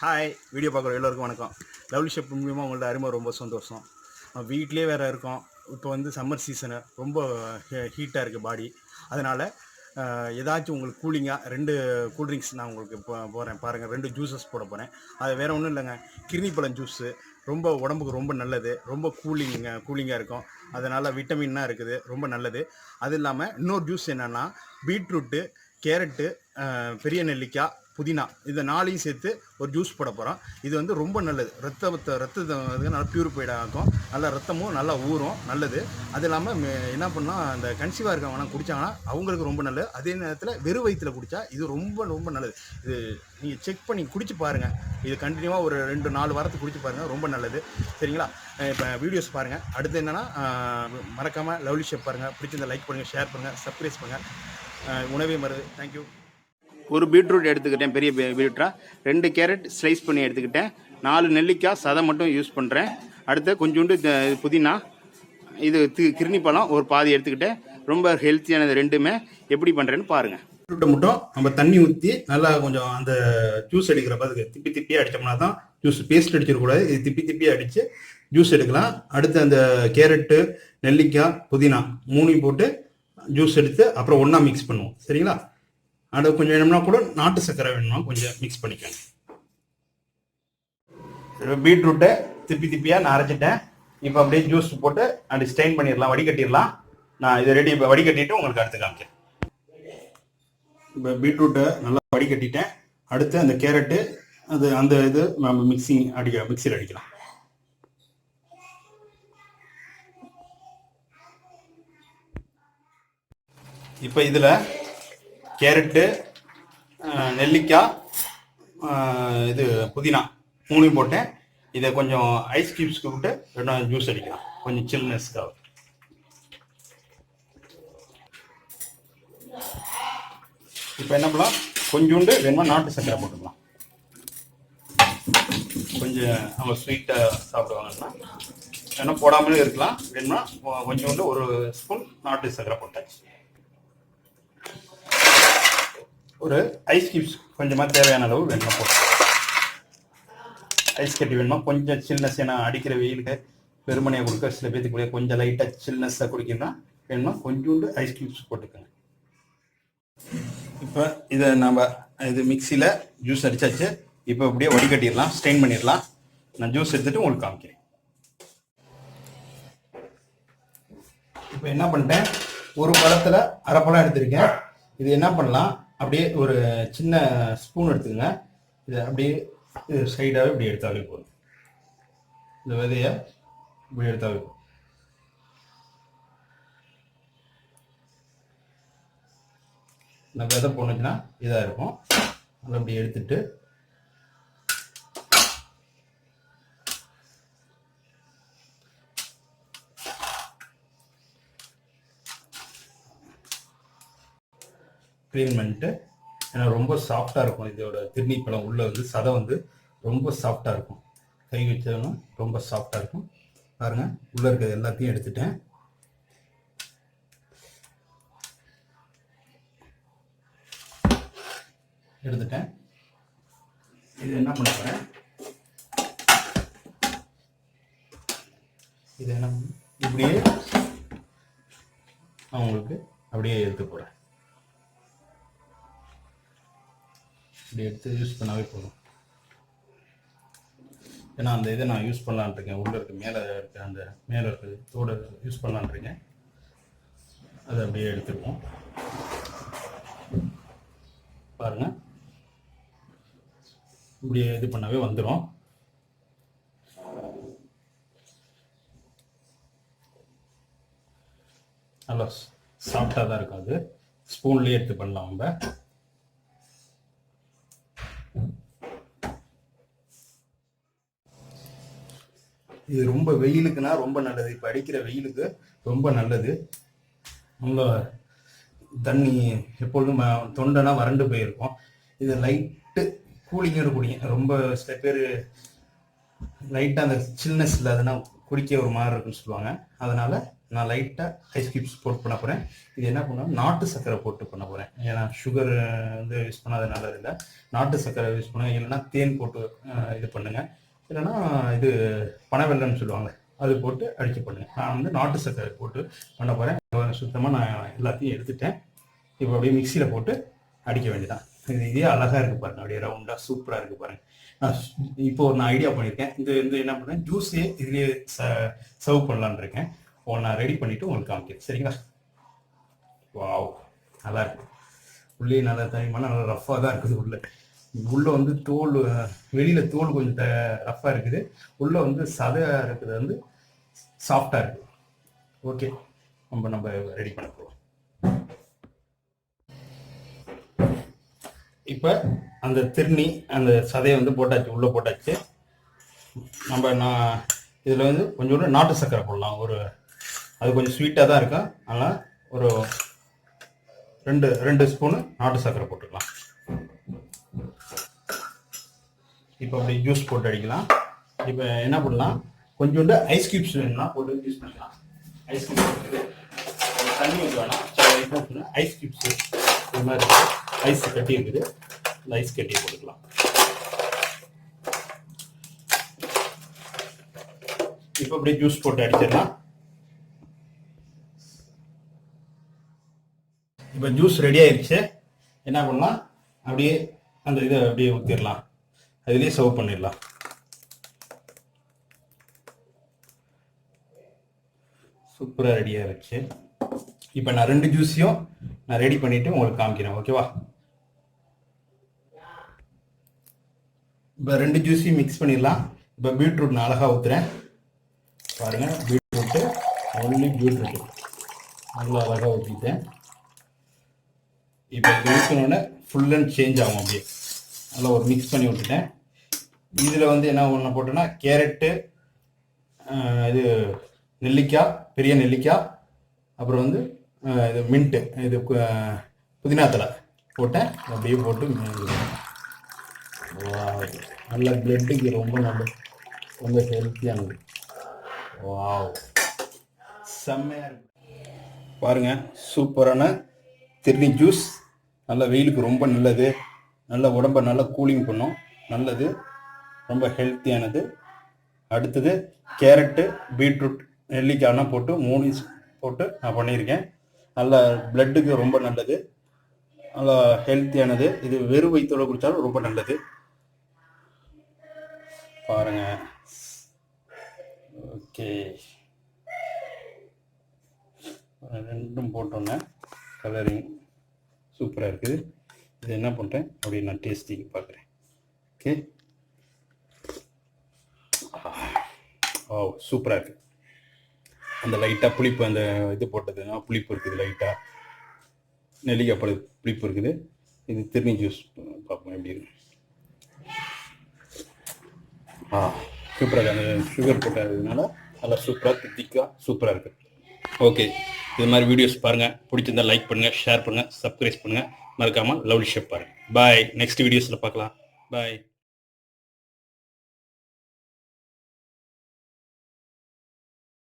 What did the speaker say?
Hi video பார்க்குற எல்லோருக்கும் வணக்கம். லவ்லி ஷெப் மூலியமாக உங்கள்ட்ட அருமை ரொம்ப சந்தோஷம். வீட்லேயே வேறு இருக்கோம். இப்போ வந்து சம்மர் சீசனு ரொம்ப ஹீட்டாக இருக்குது பாடி அதனால் ஏதாச்சும் உங்களுக்கு கூலிங்காக ரெண்டு கூல்ட்ரிங்க்ஸ் நான் உங்களுக்கு இப்போ போகிறேன் பாருங்கள் ரெண்டு ஜூஸஸ் போட போகிறேன் அது வேறு ஒன்றும் இல்லைங்க. கிர்னி பழம் ஜூஸு ரொம்ப உடம்புக்கு ரொம்ப நல்லது. ரொம்ப கூலிங்க கூலிங்காக இருக்கும். அதனால் விட்டமின்லாம் இருக்குது. ரொம்ப நல்லது. அது இல்லாமல் இன்னொரு ஜூஸ் என்னென்னா பீட்ரூட்டு கேரட்டு பெரிய நெல்லிக்காய் புதினா. இதை நாளையும் சேர்த்து ஒரு ஜூஸ் போட போகிறோம் இது வந்து ரொம்ப நல்லது. ரத்தத்தை ரத்தத்தை வந்து நல்லா பியூரிஃபைட் ஆகும். நல்லா ரத்தமும் நல்லா ஊறும். நல்லது. அது இல்லாமல் என்ன பண்ணால் அந்த கன்சீவாக இருக்கவங்கலாம் குடித்தாங்கன்னா அவங்களுக்கு ரொம்ப நல்லது. அதே நேரத்தில் வெறும் வயிற்றுல குடித்தா இது ரொம்ப ரொம்ப நல்லது. இது நீங்கள் செக் பண்ணி குடிச்சு பாருங்கள் இது கண்டினியூவாக ஒரு ரெண்டு நாலு வாரத்துக்கு குடிச்சு பாருங்கள் ரொம்ப நல்லது. சரிங்களா? இப்போ வீடியோஸ் பாருங்கள் அடுத்து என்னென்னா மறக்காமல் லவ்லி ஷேப் பாருங்கள் பிடிச்சிருந்த லைக் பண்ணுங்கள் ஷேர் பண்ணுங்கள் சப்ஸ்கிரைப் பண்ணுங்கள் உணவே மருது தேங்க்யூ ஒரு பீட்ரூட் எடுத்துக்கிட்டேன் பெரிய பீ- ரெண்டு கேரட் ஸ்லைஸ் பண்ணி எடுத்துக்கிட்டேன். நாலு நெல்லிக்காய் சதை மட்டும் யூஸ் பண்ணுறேன் அடுத்து கொஞ்சோண்டு புதினா இது தி- கிர்னி பழம் ஒரு பாதி எடுத்துக்கிட்டேன். ரொம்ப ஹெல்த்தியானது ரெண்டுமே. எப்படி பண்ணுறேன்னு பாருங்கள் பீட்ரூட்டை மட்டும் நம்ம தண்ணி ஊற்றி நல்லா கொஞ்சம் அந்த ஜூஸ் அடிக்கிற பதுக்கு திப்பி திப்பியாக அடித்தோம்னா தான் ஜூஸ் பேஸ்ட் அடிச்சிடக்கூடாது இது திப்பி திப்பி அடித்து ஜூஸ் எடுக்கலாம். அடுத்து அந்த கேரட்டு நெல்லிக்காய் புதினா மூணையும் போட்டு ஜூஸ் எடுத்து அப்புறம் ஒன்றா மிக்ஸ் பண்ணுவோம். சரிங்களா? அது கொஞ்சம் வேணும்னா கூட நாட்டு சர்க்கரை வேணும்னா கொஞ்சம் மிக்ஸ் பண்ணிக்கோங்க. பீட்ரூட்டை திப்பி திப்பியாக நான் அரைச்சிட்டேன். இப்போ அப்படியே ஜூஸ் போட்டு அப்படி ஸ்டெயின் பண்ணிடலாம் வடிகட்டிடலாம். நான் இதை ரெடி இப்போ வடிகட்டிட்டு உங்களுக்கு அடுத்து காமிக்கிறேன். இப்போ பீட்ரூட்டை நல்லா வடிகட்டிட்டேன். அடுத்து அந்த கேரட்டு அது அந்த இது நம்ம மிக்சிங் அடிக்க மிக்சியில் அடிக்கலாம். இப்போ இதில் கேரட்டு நெல்லிக்காய் இது புதினா மூணையும் போட்டேன் இதை கொஞ்சம் ஐஸ் கியூப்ஸ்க்கு விட்டு ரெண்டும் ஜூஸ் அடிக்கலாம். கொஞ்சம் சில்னஸ்க்காக இப்போ என்ன பண்ணலாம்? கொஞ்சோண்டு வேணுமா நாட்டு சக்கரை போட்டுக்கலாம். கொஞ்சம் அவங்க ஸ்வீட்டாக சாப்பிடுவாங்கன்னா வேணால் போடாமலே இருக்கலாம். வேணும்னா கொஞ்சோண்டு ஒரு ஸ்பூன் நாட்டு சக்கரை போட்டாச்சு. ஒரு ஐஸ் கியூப்ஸ் கொஞ்சமாக தேவையான அளவு வேணுமா போட்டு ஐஸ் கட்டி வேணுமா? கொஞ்சம் சில்னஸ் ஏன்னா அடிக்கிற வெயிலுக்கு பெருமனையை கொடுக்க சில பேத்துக்கு கொஞ்சம் லைட்டாக சில்னஸாக குடிக்கணும்னா வேணுமா கொஞ்சோண்டு ஐஸ் கியூப்ஸ் போட்டுக்கோங்க. இப்போ இதை நம்ம இது மிக்சியில் ஜூஸ் அடிச்சாச்சு. இப்போ அப்படியே வடிகட்டிடலாம் ஸ்ட்ரெயின் பண்ணிடலாம். நான் ஜூஸ் எடுத்துட்டு உங்களுக்கு காமிக்கிறேன். இப்போ என்ன பண்ணிட்டேன்? ஒரு பழத்தில் அரை பழம் எடுத்திருக்கேன். இது என்ன பண்ணலாம்? அப்படியே ஒரு சின்ன ஸ்பூன் எடுத்துக்கங்க. இதை அப்படியே இது சைடாகவே இப்படி எடுத்தாலே போதும். இந்த விதையை இப்படி எடுத்தாலே போதும். இந்த விதை போனுச்சுன்னா இதாக இருக்கும். அதை அப்படி எடுத்துட்டு க்ளீன் பண்ணிட்டு ஏன்னா ரொம்ப சாஃப்டாக இருக்கும். இதோட திருநீ பழம் உள்ளே வந்து சதை வந்து ரொம்ப சாஃப்டாக இருக்கும். கை வச்சோன்னா ரொம்ப சாஃப்டாக இருக்கும். பாருங்கள் உள்ளே இருக்கிறது எல்லாத்தையும் எடுத்துட்டேன். எடுத்துட்டேன். இது என்ன பண்ண போகிறேன் இது என்ன இப்படியே நான் உங்களுக்கு அப்படியே எடுத்து போகிறேன் இப்படி எடுத்து யூஸ் பண்ணாவே போதும். ஏன்னா அந்த இதை நான் யூஸ் பண்ணலான்ட்ருக்கேன் உள்ளே இருக்க மேலே இருக்க அந்த மேலே இருக்க தோடு யூஸ் பண்ணலான்ட்ருக்கேன் அதை அப்படியே எடுத்துருவோம் பாருங்கள் இப்படியே இது பண்ணாவே வந்துடும் நல்லா சாஃப்டாக தான் இருக்கும் அது. ஸ்பூன்லேயே எடுத்து பண்ணலாம் நம்ம. இது ரொம்ப வெயிலுக்குன்னா ரொம்ப நல்லது. இப்போ அடிக்கிற வெயிலுக்கு ரொம்ப நல்லது. ரொம்ப தண்ணி எப்பொழுதும் ம- வறண்டு போயிருக்கும். இது லைட்டு கூலிங்கோட குடிங்க. ரொம்ப சில பேர் லைட்டாக அந்த சில்னஸ் இல்லாதனா குடிக்க ஒரு மாதிரி இருக்குன்னு சொல்லுவாங்க. அதனால நான் லைட்டாக ஐஸ் கியூப்ஸ் போட்டு பண்ண போகிறேன் இது என்ன பண்ணுவேன் நாட்டு சர்க்கரை போட்டு பண்ண போகிறேன் ஏன்னா சுகர் வந்து யூஸ் பண்ணாத நல்லது இல்லை. நாட்டு சர்க்கரை யூஸ் பண்ணுங்க இல்லைன்னா தேன் போட்டு இது பண்ணுங்கள் இல்லைன்னா இது பனவெல்லம்னு சொல்லுவாங்க. அது போட்டு அடிக்க பண்ணுங்க. நான் வந்து நாட்டு சர்க்கரை போட்டு பண்ண போகிறேன் சுத்தமாக நான் எல்லாத்தையும் எடுத்துட்டேன். இப்போ அப்படியே மிக்சியில் போட்டு அடிக்க வேண்டியதான் இது இதே அழகாக இருக்குது பாருங்க. அப்படியே ரவுண்டாக சூப்பராக இருக்குது பாருங்க. நான் இப்போ ஒரு நான் ஐடியா பண்ணியிருக்கேன். இது வந்து என்ன பண்ணேன் ஜூஸே இதுலேயே ச சர்வ் பண்ணலான்னு இருக்கேன். ஓ நான் ரெடி பண்ணிவிட்டு உங்களுக்கு காமிக்கிறேன். சரிங்களா? வாவ் நல்லா இருக்கு. உள்ளே நல்லா தனிமான நல்லா ரஃப்பாக தான் இருக்குது உள்ளே. உள்ள வந்து தோல் வெளியில தோல் கொஞ்சம் ரஃப்பாக இருக்குது. உள்ள வந்து சதையாக இருக்கிறது வந்து சாஃப்டா இருக்கு ஓகே நம்ம நம்ம ரெடி பண்ண போகிறோம் இப்போ அந்த திருநி அந்த சதையை வந்து போட்டாச்சு உள்ளே போட்டாச்சு. நம்ம நான் இதில் வந்து கொஞ்சோண்டு நாட்டு சர்க்கரை போடலாம். ஒரு அது கொஞ்சம் ஸ்வீட்டாக தான் இருக்கும். ஆனால் ஒரு ரெண்டு ரெண்டு ஸ்பூனு நாட்டு சர்க்கரை போட்டுக்கலாம். இப்போ அப்படி ஜூஸ் போட்டு அடிக்கலாம். இப்போ என்ன பண்ணலாம்? கொஞ்சோண்டு ஐஸ் கியூப்ஸ் வேணும்னா போட்டு யூஸ் பண்ணிக்கலாம் ஐஸ் கியூப்ஸ் தண்ணி ஊற்ற வேணாம். ஐஸ் கியூப்ஸ் இது மாதிரி இருக்குது ஐஸ் கட்டி இருக்குது. இந்த ஐஸ் கட்டியை போட்டுக்கலாம். இப்போ அப்படியே ஜூஸ் போட்டு அடிச்சிடலாம். இப்போ ஜூஸ் ரெடி ஆயிடுச்சு என்ன பண்ணலாம்? அப்படியே அந்த இதை அப்படியே ஊற்றிடலாம் அதுலேயே சர்வ் பண்ணிடலாம். சூப்பராக ரெடியாக இருந்துச்சு. இப்போ நான் ரெண்டு ஜூஸையும் நான் ரெடி பண்ணிவிட்டு உங்களுக்கு காமிக்கிறேன் ஓகேவா இப்போ ரெண்டு ஜூஸையும் மிக்ஸ் பண்ணிடலாம். இப்போ பீட்ரூட் நான் அழகாக ஊற்றுறேன் பாருங்கள் பீட்ரூட்டு ஒன்லி பீட்ரூட் நல்லா அழகாக ஊற்றிட்டேன் இப்போ இது ஊற்றினோடனே ஃபுல் அண்ட் சேஞ்ச் ஆகும் அப்படியே. நல்லா ஒரு மிக்ஸ் பண்ணி விட்டுட்டேன். இதில் வந்து என்ன ஒன்று போட்டேன்னா கேரட்டு இது நெல்லிக்காய் பெரிய நெல்லிக்காய் அப்புறம் வந்து இது மின்ட்டு இது புதினா தலை போட்டேன். அப்படியே போட்டு நல்ல பிளட்டுக்கு ரொம்ப நல்லது ரொம்ப ஹெல்த்தியானது வாவ். செம்மையாக இருக்கு. பாருங்கள் சூப்பரான திருநி ஜூஸ் நல்லா வெயிலுக்கு ரொம்ப நல்லது. நல்ல உடம்ப நல்லா கூலிங் பண்ணும். நல்லது. ரொம்ப ஹெல்த்தியானது அடுத்தது கேரட்டு பீட்ரூட் நெல்லிக்காய்லாம் போட்டு மூணு போட்டு நான் பண்ணியிருக்கேன். நல்ல பிளட்டுக்கு ரொம்ப நல்லது. நல்லா ஹெல்த்தியானது இது வெறும் வயிற்றோட குடித்தாலும் ரொம்ப நல்லது. பாருங்க. ஓகே. ரெண்டும் போட்டோன்னே கலரிங் சூப்பராக இருக்குது. இது என்ன பண்ணுறேன் அப்படி நான் டேஸ்டிங் பார்க்குறேன். ஓகே ஓ சூப்பராக இருக்குது அந்த லைட்டாக புளிப்பு அந்த இது போட்டதுன்னா புளிப்பு இருக்குது லைட்டாக நெல்லிக்காய் பழ புளிப்பு இருக்குது. இது திருநி ஜூஸ் பார்ப்போம் எப்படி இருக்கு. ஆ சூப்பராக அந்த சுகர் போட்டதுனால நல்லா சூப்பராக திக்காக சூப்பராக இருக்குது ஓகே இது மாதிரி வீடியோஸ் பாருங்கள் பிடிச்சிருந்தா லைக் பண்ணுங்கள் ஷேர் பண்ணுங்கள் சப்ஸ்கிரைப் பண்ணுங்கள் மறக்காமல் லவ்லி ஷேப் பாருங்கள் பாய் நெக்ஸ்ட் வீடியோஸில் பார்க்கலாம். பாய்